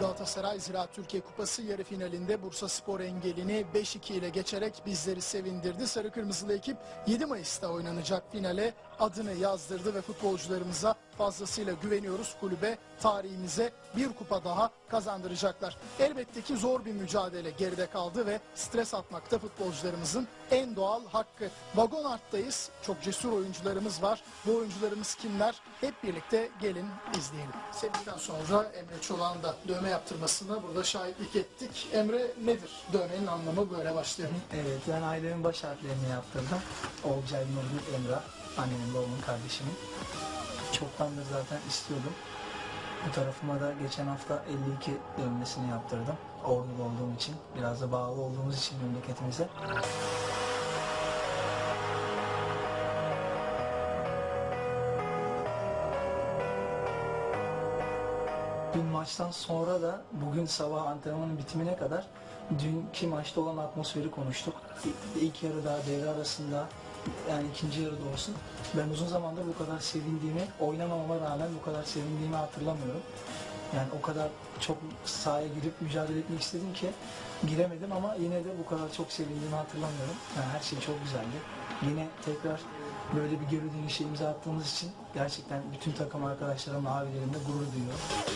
Galatasaray Ziraat Türkiye Kupası yarı finalinde Bursa Spor engelini 5-2 ile geçerek bizleri sevindirdi. Sarı Kırmızılı ekip 7 Mayıs'ta oynanacak finale adını yazdırdı ve futbolcularımıza fazlasıyla güveniyoruz. Kulübe tarihimize bir kupa daha kazandıracaklar. Elbette ki zor bir mücadele geride kaldı ve stres atmakta futbolcularımızın en doğal hakkı. Vagon arttayız. Çok cesur oyuncularımız var. Bu oyuncularımız kimler? Hep birlikte gelin izleyelim. Sevdikten sonra Emre Çolak'ın da dövme yaptırmasına burada şahitlik ettik. Emre nedir? Dövmenin anlamı böyle başlayalım. Evet, ben ailemin baş harflerini yaptırdım. Olcay Nurgül Emrah, annemin babamın kardeşimin. Çoktandır zaten istiyordum. Bu tarafıma da geçen hafta 52 dönmesini yaptırdım. Ordulu olduğum için, biraz da bağlı olduğumuz için memleketimize. Dün maçtan sonra da bugün sabah antrenmanın bitimine kadar dünkü maçta olan atmosferi konuştuk. İlk yarı daha devre arasında yani ikinci yarıda olsun. Ben uzun zamandır bu kadar sevindiğimi, oynamamama rağmen bu kadar sevindiğimi hatırlamıyorum. Yani o kadar çok sahaya girip mücadele etmek istedim ki giremedim ama yine de bu kadar çok sevindiğimi hatırlamıyorum. Yani her şey çok güzeldi. Yine tekrar böyle bir geri dönüşe imza attığımız için gerçekten bütün takım arkadaşlarımla, abilerimle gurur duyuyorum.